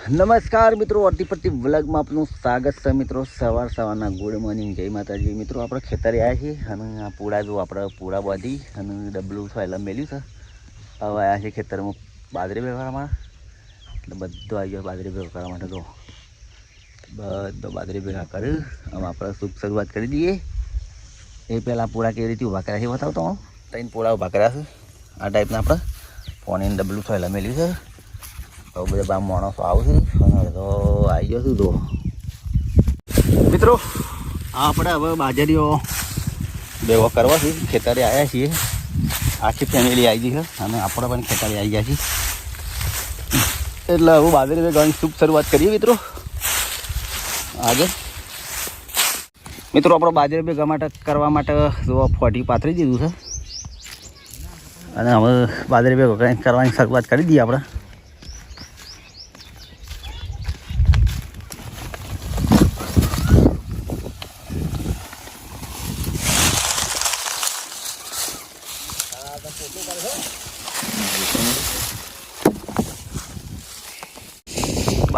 નમસ્કાર મિત્રો અટીપટ્ટી વ્લોગમાં આપનું સ્વાગત છે મિત્રો. સવાર સવારના ગુડ મોર્નિંગ. જય માતાજી. મિત્રો, આપણે ખેતરે આવ્યા છીએ અને આ પૂળા જો આપણે પૂળા બાંધી અને ડબલું થયેલા મેલ્યું છે. હવે આવ્યા છે ખેતરમાં બાજરી વ્યવહારમાં એટલે બધું આવી ગયો બાજરી કરવા માટે તો. બધો બાજરી ભેગા કર્યું હવે આપણે શુભ શરૂઆત કરી દઈએ. એ પહેલાં પૂળા કેવી રીતે ઊભા કર્યા છે બતાવતો હું ત્રણ પૂળા ઊભા કર્યા છે. આ ટાઈપના આપણે ફોન ડબલું થયેલા મેલ્યું છે. હવે બધા બા માણસો આવશે અડધો આવી ગયો છું તો મિત્રો આપણે હવે બાજરીઓ ભેગો કરવા છે. ખેતરે આવ્યા છીએ. આખી ફેમિલી આવી ગઈ છે. અને આપણે પણ ખેતરે આવી ગયા છીએ. એટલે હવે બાજરી ગણી શુભ શરૂઆત કરીએ મિત્રો. આજે. મિત્રો, આપણે બાજરી ભેગા માટે કરવા માટે જો ફોટી પાથરી દીધું છે. અને હવે બાજરી ભેગો કરવાની શરૂઆત કરી દઈએ આપણે.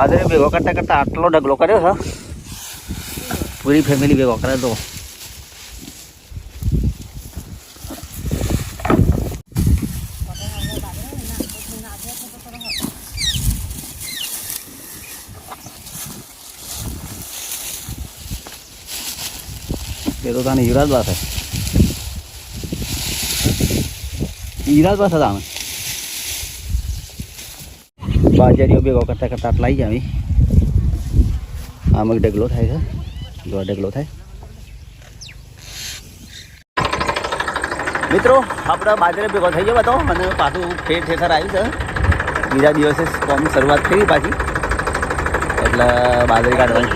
બાજરી ભેગો કરતા કરતા આટલો ઢગલો કર્યો છે પૂરી ફેમિલી ભેગો કરે તો એ તો તને યુવરાજ પાસે યુવરાજ પાસે તાને બાજરીઓ ભેગો કરતા કરતા આટલા આવી જાય આમાં ડગલો થાય છે. જો ડગલો થાય. મિત્રો, આપણે બાજરે ભેગો થઈ ગયો હતો. અને પાછું ઠેર ઠેઠર આવ્યું છે. બીજા દિવસે કોમની શરૂઆત થઈ પાછી. એટલે બાજરી કાઢવાની.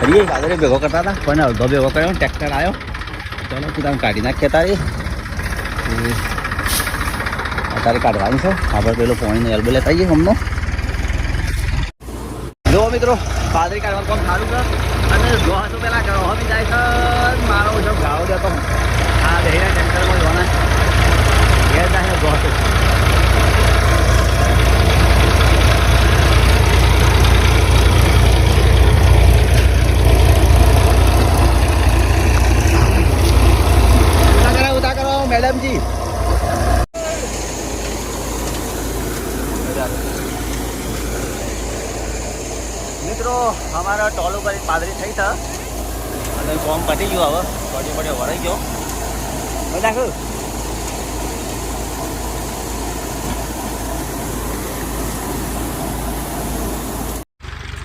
ફરીએ. બાજરી ભેગો કરતા હતા. પણ અડધો ભેગો કર્યો. ટ્રેક્ટર આવ્યો. ચાલો, તું તમે કાઢી નાખીએ તારી અત્યારે કાઢવાનું છે. આપણે પેલો પાણીનો એલ્બો લેતા આવીએ હમણાં. જો મિત્રો, પાદરી કાઢવાનું કામ સારું છે અને જો તો પેલા ગળો બી જાય છે, મારો જો ગાળો જતો આ દહીના ટેન્કરમાં જોવાના ઘેર જાય જો તો ઉતા કરો ઉતા કરો મેડમજી મિત્રો અમારા ટોલ ઉપર પાદરી થઈ હતા અને કોમ પતી ગયું હવે. પડ્યો પડ્યો વળાઈ ગયો. નાખ્યું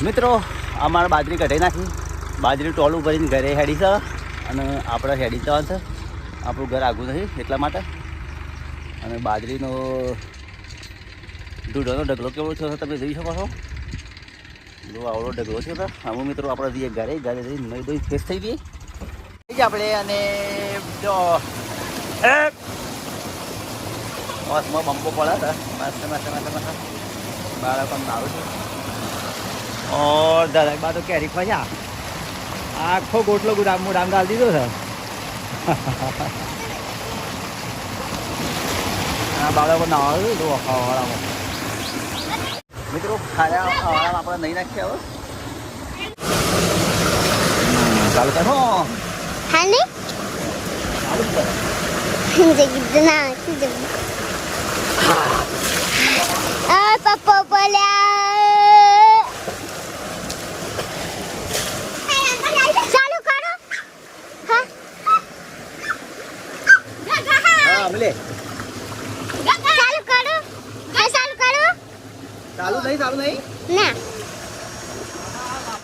મિત્રો અમારે બાજરી કઢાઈ નાખી. બાજરી ટોલું ભરીને ઘરે હેડી છે. અને આપણે હેડી જવા છે. આપણું ઘર આગું નથી એટલા માટે. અને બાજરીનો દૂધનો ઢગલો કેવો થયો છે તમે જોઈ શકો છો. જો આવડો ડગલો છે તો આમ મિત્રો, આપણે જઈએ ઘરે. ઘરે જઈ નહીં દોઈ ફેસ થઈ ગઈ આપણે અને જો બસમાં બમ્પો પડે હતા. મસ્ત મસ્ત મસ્ત મસ્ત. બાળકો નાવું છે ઓર દાદા બા તો કેરી ખોજા આખો ગોટલો ગુડામ મુડામ ગાલ દીધો છે. આ બાળકો નાવા જો ખાવાળામાં મિત્રો ખાયા આપણે નહીં નાખ્યા હવે. ચાલુ કરો. papa bola. ચાલુ કરો. હા. હા. ચાલુ નહીં ચાલુ નહીં? ના.